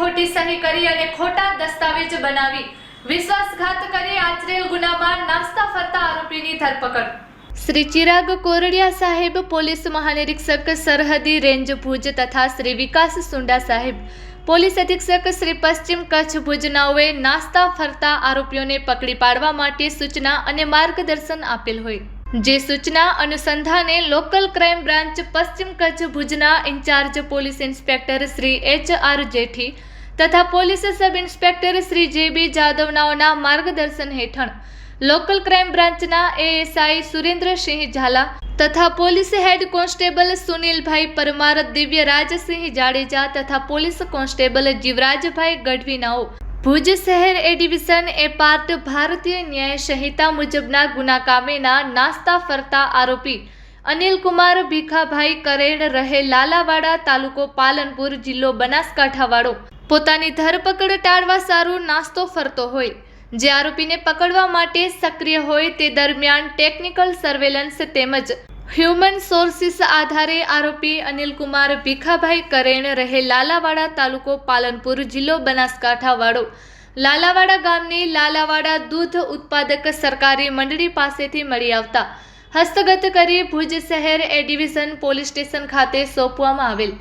ખોટી સહી કરી અને ખોટા દસ્તાવેજ બનાવી. વિશ્વાસઘાત કરી આચરેલ ગુનામાં નાસ્તા ફરતા આરોપીની ધરપકડ. શ્રી ચિરાગ કોરડિયા સાહેબ, પોલીસ મહાનિરીક્ષક સરહદી રેન્જ ભુજ તથા શ્રી વિકાસ સુંડા સાહેબ. પોલીસ અધિક્ષક શ્રી પશ્ચિમ કચ્છ ભુજનાઓએ નાસ્તા ફરતા આરોપીઓને પકડી પાડવા માટે સૂચના અને માર્ગદર્શન આપેલ હોય. જે સૂચના અનુસંધાને લોકલ ક્રાઇમ બ્રાન્ચ પશ્ચિમ કચ્છ ભુજના incharge police inspector Shri H R Jethi તથા પોલીસ સબ ઇન્સ્પેક્ટર શ્રી જે બી જાદવનાઓના માર્ગદર્શન હેઠળ લોકલ ક્રાઇમ બ્રાન્ચના એએસઆઈ સુરેન્દ્રસિંહ ઝાલા તથા police head constable Sunilbhai Parmar Divyarajsinh Jadeja તથા પોલીસ કોન્સ્ટેબલ જીવરાજભાઈ ગઢવીનાઓ ભુજ શહેર એ ડિવિઝન એ પાર્ટ ભારતીય ન્યાય સંહિતા મુજબના ગુના કામેના નાસ્તા ફરતા આરોપી અનિલ કુમાર ભીખાભાઈ કરેડ રહે લાલાવાડા તાલુકો પાલનપુર જિલ્લો બનાસકાંઠાવાળો. પોતાની ધરપકડ ટાળવા સારું નાસ્તો ફરતો હોય. જે આરોપીને પકડવા માટે સક્રિય હોય તે દરમિયાન ટેકનિકલ સર્વેલન્સ તેમજ હ્યુમન સોર્સિસ આધારે આરોપી અનિલ કુમાર ભીખાભાઈ કરેણ રહે લાલાવાડા તાલુકો પાલનપુર જિલ્લો બનાસકાંઠાવાળો. લાલાવાડા ગામની લાલાવાડા દૂધ ઉત્પાદક સરકારી મંડળી પાસેથી મળી આવતા હસ્તગત કરી ભુજ શહેર એ ડિવિઝન પોલીસ સ્ટેશન ખાતે સોંપવામાં આવેલ.